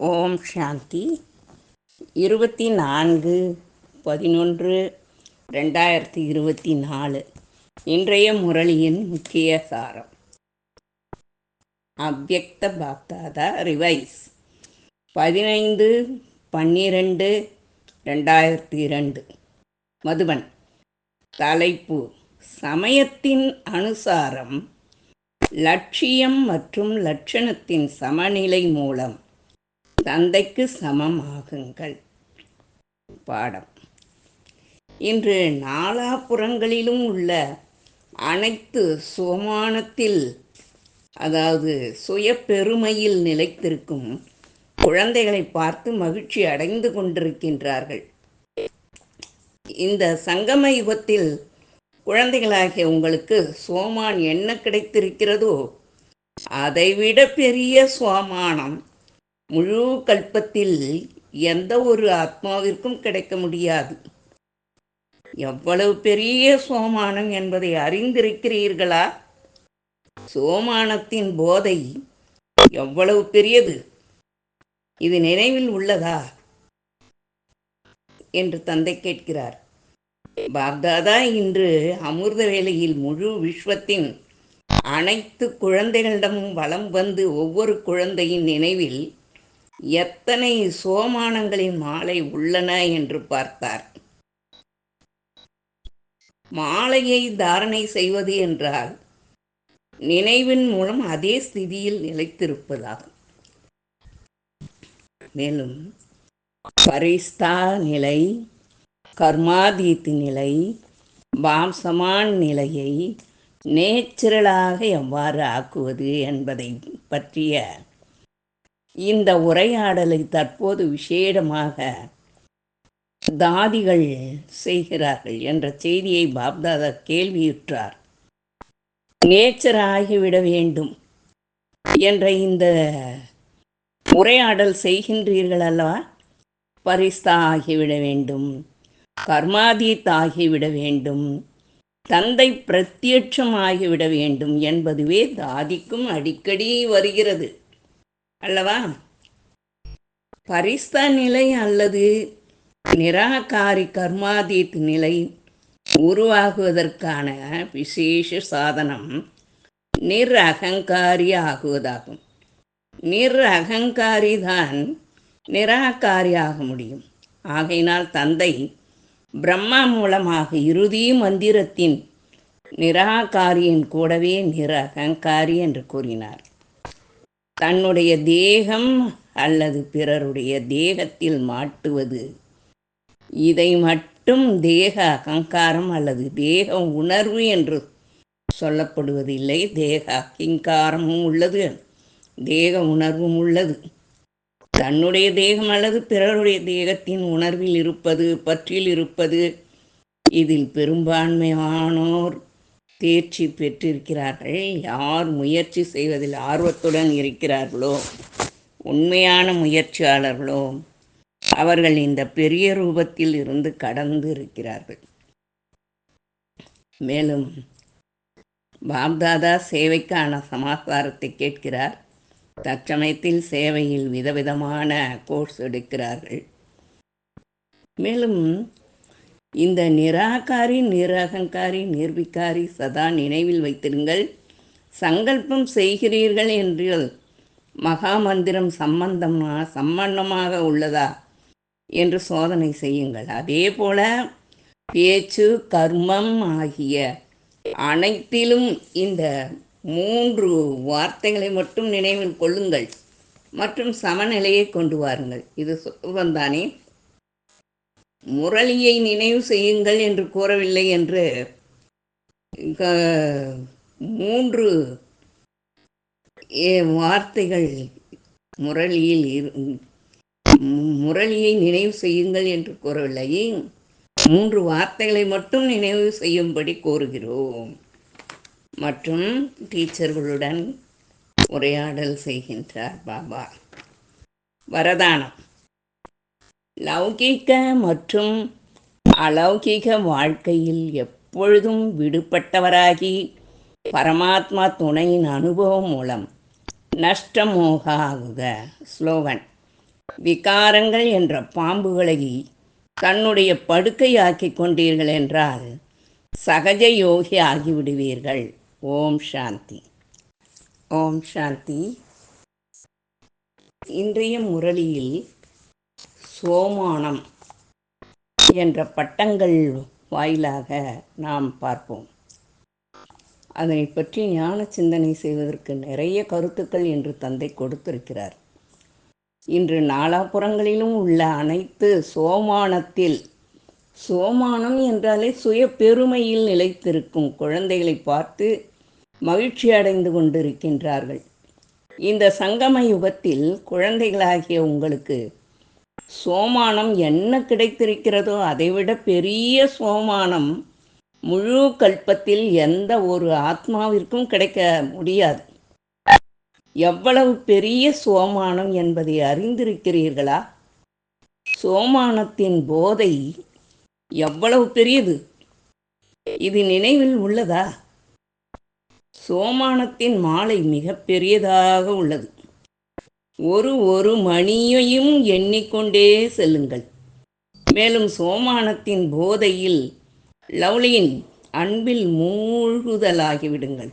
ஓம் சாந்தி. இருபத்தி நான்கு பதினொன்று ரெண்டாயிரத்தி இருபத்தி நாலு இன்றைய முரளியின் முக்கிய சாரம். அவ்வக்த பாக்தாதா ரிவைஸ். பதினைந்து பன்னிரெண்டு ரெண்டாயிரத்தி இரண்டு. மதுவன் தலைப்பு. சமயத்தின் அனுசாரம் லட்சியம் மற்றும் லட்சணத்தின் சமநிலை மூலம் தந்தைக்கு சமமாகுங்கள். பாடம். இன்று நாலாபுறங்களிலும் உள்ள அனைத்து சுமானத்தில் அதாவது சுய பெருமையில் நிலைத்திருக்கும் குழந்தைகளை பார்த்து மகிழ்ச்சி அடைந்து கொண்டிருக்கின்றார்கள். இந்த சங்கம யுகத்தில் குழந்தைகளாகிய உங்களுக்கு சோமான் என்ன கிடைத்திருக்கிறதோ அதைவிட பெரிய சோமானம் முழு கல்பத்தில் எந்த ஒரு ஆத்மாவிற்கும் கிடைக்க முடியாது. எவ்வளவு பெரிய சோமானம் என்பதை அறிந்திருக்கிறீர்களா? சோமானத்தின் போதை எவ்வளவு பெரியது? இது நினைவில் உள்ளதா? என்று தந்தை கேட்கிறார். பாப்தாதா இன்று அமிர்த வேளையில் முழு விஸ்வத்தின் அனைத்து குழந்தைகளிடமும் வலம் வந்து ஒவ்வொரு குழந்தையின் நினைவில் எத்தனை சோமானங்களின் மாலை உள்ளன என்று பார்த்தார். மாலையை தாரணை செய்வது என்றால் நினைவின் மூலம் அதே ஸ்திதியில் நிலைத்திருப்பதாகும். மேலும் பரிஸ்தா நிலை கர்மாதீத்தி நிலை பாம்சமான் நிலையை நேச்சுரலாக எவ்வாறு ஆக்குவது என்பதை பற்றிய இந்த உரையாடலை தற்போது விசேடமாக தாதிகள் செய்கிறார்கள் என்ற செய்தியை பாப்தாதா கேள்வியுற்றார். நேச்சர் ஆகிவிட வேண்டும் என்ற இந்த உரையாடல் செய்கின்றீர்கள் அல்லவா? பரிஸ்தா ஆகிவிட வேண்டும் கர்மாதீத் ஆகிவிட வேண்டும் தந்தை பிரத்யட்சம் ஆகிவிட வேண்டும் என்பதுவே தாதிக்கும் அடிக்கடி வருகிறது. அல்லவா? பரிஸ்தா நிலை அல்லது நிராகாரி கர்மாதீத் நிலை உருவாகுவதற்கான விசேஷ சாதனம் நிர் அகங்காரி ஆகுவதாகும் நிர் அகங்காரி தான் நிராகாரி ஆக முடியும். ஆகையினால் தந்தை பிரம்மா மூலமாக இறுதி மந்திரத்தின் நிராகாரியின் கூடவே நிர் அகங்காரி என்று கூறினார். தன்னுடைய தேகம் அல்லது பிறருடைய தேகத்தில் மாட்டுவது. இதை மட்டும் தேக அகங்காரம் அல்லது தேக உணர்வு என்று சொல்லப்படுவதில்லை. தேக அகிங்காரமும் உள்ளது. தேக உணர்வும் உள்ளது. தன்னுடைய தேகம் அல்லது பிறருடைய தேகத்தின் உணர்வில் இருப்பது பற்றில் இருப்பது இதில் பெரும்பான்மையானோர் தேர்ச்சி பெற்றிருக்கிறார்கள். யார் முயற்சி செய்வதில் ஆர்வத்துடன் இருக்கிறார்களோ உண்மையான முயற்சியாளர்களோ அவர்கள் இந்த பெரிய ரூபத்தில் இருந்து கடந்து இருக்கிறார்கள். மேலும் பாப்தாதா சேவைக்கான சமாச்சாரத்தை கேட்கிறார். தற்சமயத்தில் சேவையில் விதவிதமான கோர்ஸ் எடுக்கிறார்கள். மேலும் இந்த நிராகாரி நிரகங்காரி நிர்விகாரி சதா நினைவில் வைத்திருங்கள். சங்கல்பம் செய்கிறீர்கள் என்று மகா மந்திரம் சம்பந்தமா சம்பந்தமாக உள்ளதா என்று சோதனை செய்யுங்கள். அதே போல பேச்சு கர்மம் ஆகிய அனைத்திலும் இந்த மூன்று வார்த்தைகளை மட்டும் நினைவில் கொள்ளுங்கள். மற்றும் சமநிலையை கொண்டு வாருங்கள். இது சுத்தம்தானே முரளியை நினைவு செய்யுங்கள் என்று கூறவில்லை என்று மூன்று வார்த்தைகள் முரளியில் இரு முரளியை நினைவு செய்யுங்கள் என்று கூறவில்லை. மூன்று வார்த்தைகளை மட்டும் நினைவு செய்யும்படி கோருகிறோம் மற்றும் டீச்சர்களுடன் உரையாடல் செய்கின்றார் பாபா. வரதானம். லௌகிக மற்றும் அலௌகிக வாழ்க்கையில் எப்பொழுதும் விடுபட்டவராகி பரமாத்மா துணையின் அனுபவம் மூலம் நஷ்டமோகாகுக. ஸ்லோகன். விகாரங்கள் என்ற பாம்புகளை தன்னுடைய படுக்கையாக்கிக் கொண்டீர்கள் என்றால் சகஜ யோகி ஆகிவிடுவீர்கள். ஓம் சாந்தி. ஓம் சாந்தி. இன்றைய முரளியில் சோமானம் என்ற பட்டங்கள் வாயிலாக நாம் பார்ப்போம். அதனை பற்றி ஞான சிந்தனை செய்வதற்கு நிறைய கருத்துக்கள் என்று தந்தை கொடுத்திருக்கிறார். இன்று நாலாபுறங்களிலும் உள்ள அனைத்து சோமானத்தில் சோமானம் என்றாலே சுய பெருமையில் நிலைத்திருக்கும் குழந்தைகளை பார்த்து மகிழ்ச்சி அடைந்து கொண்டிருக்கின்றார்கள். இந்த சங்கம யுகத்தில் குழந்தைகளாகிய உங்களுக்கு சோமானம் என்ன கிடைத்திருக்கிறதோ அதைவிட பெரிய சோமானம் முழு கல்பத்தில் எந்த ஒரு ஆத்மாவிற்கும் கிடைக்க முடியாது. எவ்வளவு பெரிய சோமானம் என்பதை அறிந்திருக்கிறீர்களா? சோமானத்தின் போதை எவ்வளவு பெரியது? இது நினைவில் உள்ளதா? சோமானத்தின் மாலை மிக பெரியதாக உள்ளது. ஒரு ஒரு மணியையும் எண்ணிக்கொண்டே செல்லுங்கள். மேலும் சோமானத்தின் போதையில் லவ்லியின் அன்பில் மூழ்குதலாகிவிடுங்கள்.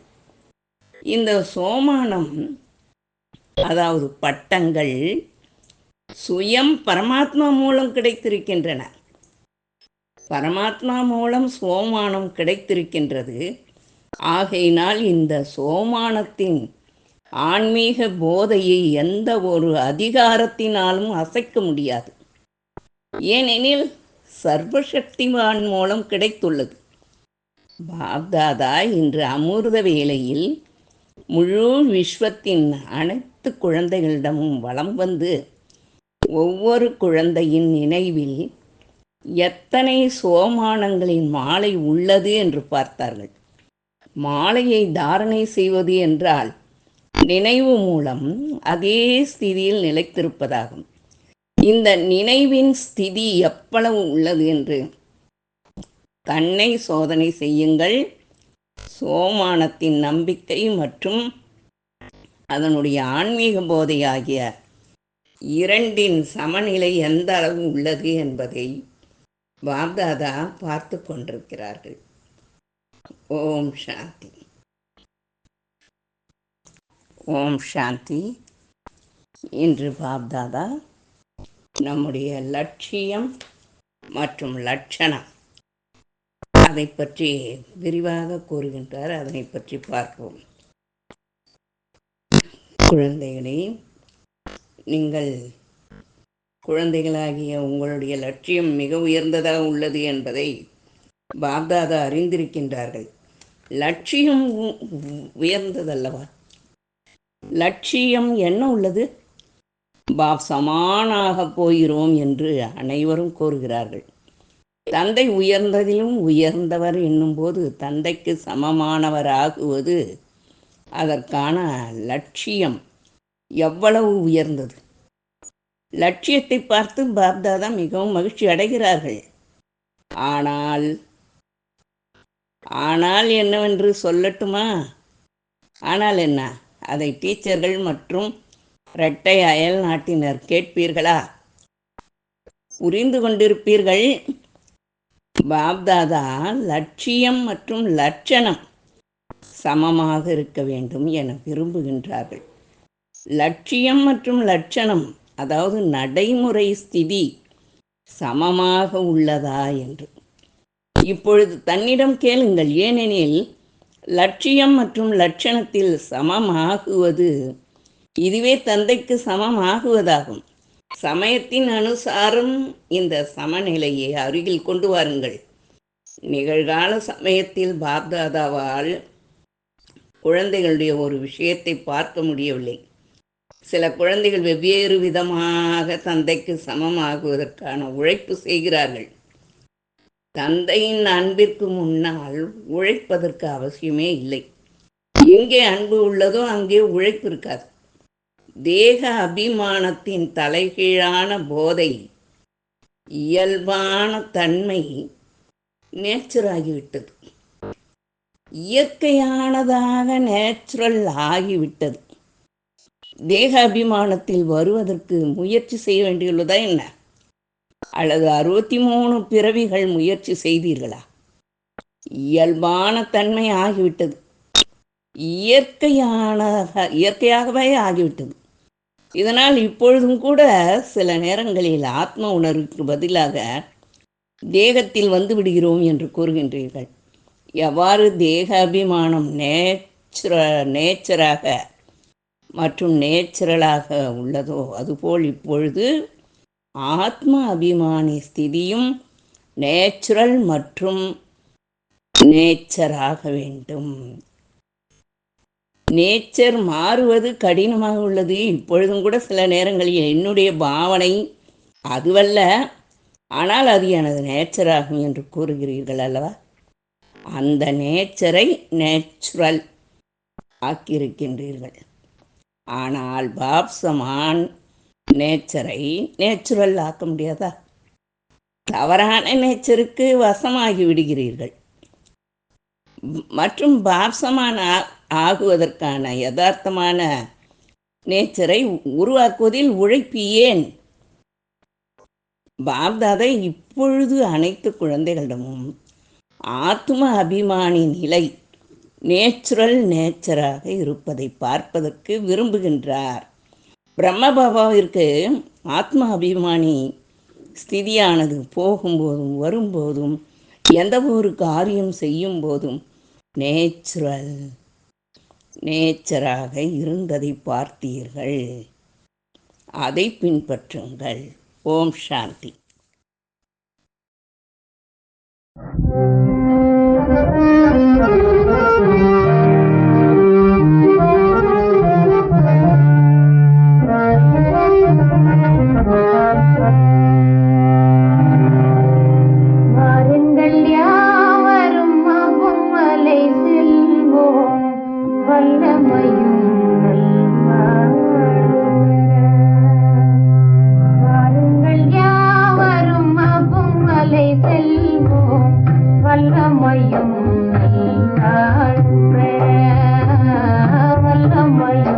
இந்த சோமானம் அதாவது பட்டங்கள் சுயம் பரமாத்மா மூலம் கிடைத்திருக்கின்றன. பரமாத்மா மூலம் சோமானம் கிடைத்திருக்கின்றது. ஆகையினால் இந்த சோமானத்தின் ஆன்மீக போதையை எந்த ஒரு அதிகாரத்தினாலும் அசைக்க முடியாது. ஏனெனில் சர்வசக்திவான் மூலம் கிடைத்துள்ளது. பாப்தாதா இன்று அமிர்த வேளையில் முழு விஸ்வத்தின் அனைத்து குழந்தைகளிடமும் வலம் வந்து ஒவ்வொரு குழந்தையின் நினைவில் எத்தனை சோமானங்களின் மாலை உள்ளது என்று பார்த்தார்கள். மாலையை தாரணை செய்வது என்றால் நினைவு மூலம் அதே ஸ்திதியில் நிலைத்திருப்பதாகும். இந்த நினைவின் ஸ்திதி எவ்வளவு உள்ளது என்று தன்னை சோதனை செய்யுங்கள். சோமானத்தின் நம்பிக்கை மற்றும் அதனுடைய ஆன்மீக போதையாகிய இரண்டின் சமநிலை எந்த அளவு உள்ளது என்பதை பாப்தாதா பார்த்து கொண்டிருக்கிறார்கள். ஓம் சாந்தி. ஓம் சாந்தி. இன்று பாப்தாதா நம்முடைய லட்சியம் மற்றும் லட்சணம். அதை பற்றி விரிவாக கூறுகின்றார். அதனை பற்றி பார்ப்போம். குழந்தைகளே நீங்கள் குழந்தைகளாகிய உங்களுடைய லட்சியம் மிக உயர்ந்ததாக உள்ளது என்பதை பாப்தாதா அறிந்திருக்கின்றார்கள். லட்சியம் உ- உயர்ந்ததல்லவா? லட்சியம் என்ன உள்ளது? பாப்சமானாக போகிறோம் என்று அனைவரும் கூறுகிறார்கள். தந்தை உயர்ந்ததிலும் உயர்ந்தவர் என்னும்போது தந்தைக்கு சமமானவராகுவது அதற்கான லட்சியம் எவ்வளவு உயர்ந்தது? லட்சியத்தை பார்த்து பாப்தாதா மிகவும் மகிழ்ச்சி அடைகிறார்கள். ஆனால் ஆனால் என்னவென்று சொல்லட்டுமா? ஆனால் என்ன? அதை டீச்சர்கள் மற்றும் இரட்டை அயல் நாட்டினர் கேட்பீர்களா? புரிந்து கொண்டிருப்பீர்கள். பாப்தாதா லட்சியம் மற்றும் லட்சணம் சமமாக இருக்க வேண்டும் என விரும்புகின்றார்கள். லட்சியம் மற்றும் லட்சணம் அதாவது நடைமுறை ஸ்திதி சமமாக உள்ளதா என்று. இப்பொழுது தன்னிடம் கேளுங்கள். ஏனெனில் லட்சியம் மற்றும் லட்சணத்தில் சமமாகுவது இதுவே தந்தைக்கு சமமாகுவதாகும். சமயத்தின் அனுசாரம் இந்த சமநிலையை அருகில் கொண்டு வாருங்கள். நிகழ்கால சமயத்தில் பாப்தாதாவால் குழந்தைகளுடைய ஒரு விஷயத்தை பார்க்க முடியவில்லை. சில குழந்தைகள் வெவ்வேறு விதமாக தந்தைக்கு சமமாகுவதற்கான உழைப்பு செய்கிறார்கள். தந்தையின் அன்பிற்கு முன்னால் உழைப்பதற்கு அவசியமே இல்லை. எங்கே அன்பு உள்ளதோ அங்கே உழைப்பு இருக்காது. தேக அபிமானத்தின் தலைகீழான போதை இயல்பான தன்மை நேச்சர் ஆகிவிட்டது இயற்கையானதாக நேச்சுரல் ஆகிவிட்டது. தேக அபிமானத்தில் வருவதற்கு முயற்சி செய்ய வேண்டியுள்ளதா என்ன? அல்லது அறுபத்தி மூணு பிறவிகள் முயற்சி செய்தீர்களா? இயல்பான தன்மை ஆகிவிட்டது. இயற்கையான இயற்கையாகவே ஆகிவிட்டது. இதனால் இப்பொழுதும் கூட சில நேரங்களில் ஆத்ம உணர்வுக்கு பதிலாக தேகத்தில் வந்து விடுகிறோம் என்று கூறுகின்றீர்கள். எவ்வாறு தேக அபிமானம் நேச்சுர நேச்சராக மற்றும் நேச்சுரலாக உள்ளதோ அதுபோல் இப்பொழுது ஆத்ம அபிமானி ஸ்திதியும் நேச்சுரல் மற்றும் நேச்சராக வேண்டும். நேச்சர் மாறுவது கடினமாக உள்ளது. இப்பொழுதும் கூட சில நேரங்களில் என்னுடைய பாவனை அதுவல்ல. ஆனால் அது எனது நேச்சராகும் என்று கூறுகிறீர்கள் அல்லவா? அந்த நேச்சரை நேச்சுரல் ஆக்கியிருக்கின்றீர்கள். ஆனால் பாப்சமான் நேச்சரை நேச்சுரல் ஆக்க முடியாதா? தவறான நேச்சருக்கு வசமாகி விடுகிறீர்கள். மற்றும் பாப்சமான ஆகுவதற்கான யதார்த்தமான நேச்சரை உருவாக்குவதில் உழைப்பு ஏன்? பாப்தாதை இப்பொழுது அனைத்து குழந்தைகளிடமும் ஆத்ம அபிமானி நிலை நேச்சுரல் நேச்சராக இருப்பதை பார்ப்பதற்கு விரும்புகின்றார். பிரம்மபாபாவிற்கு ஆத்ம அபிமானி ஸ்திதியானது போகும்போதும் வரும்போதும் எந்த ஒரு காரியம் செய்யும் போதும் நேச்சுரல் நேச்சராக இருந்ததை பார்த்தீர்கள். அதை பின்பற்றுங்கள். ஓம் சாந்தி. வாருங்கள் my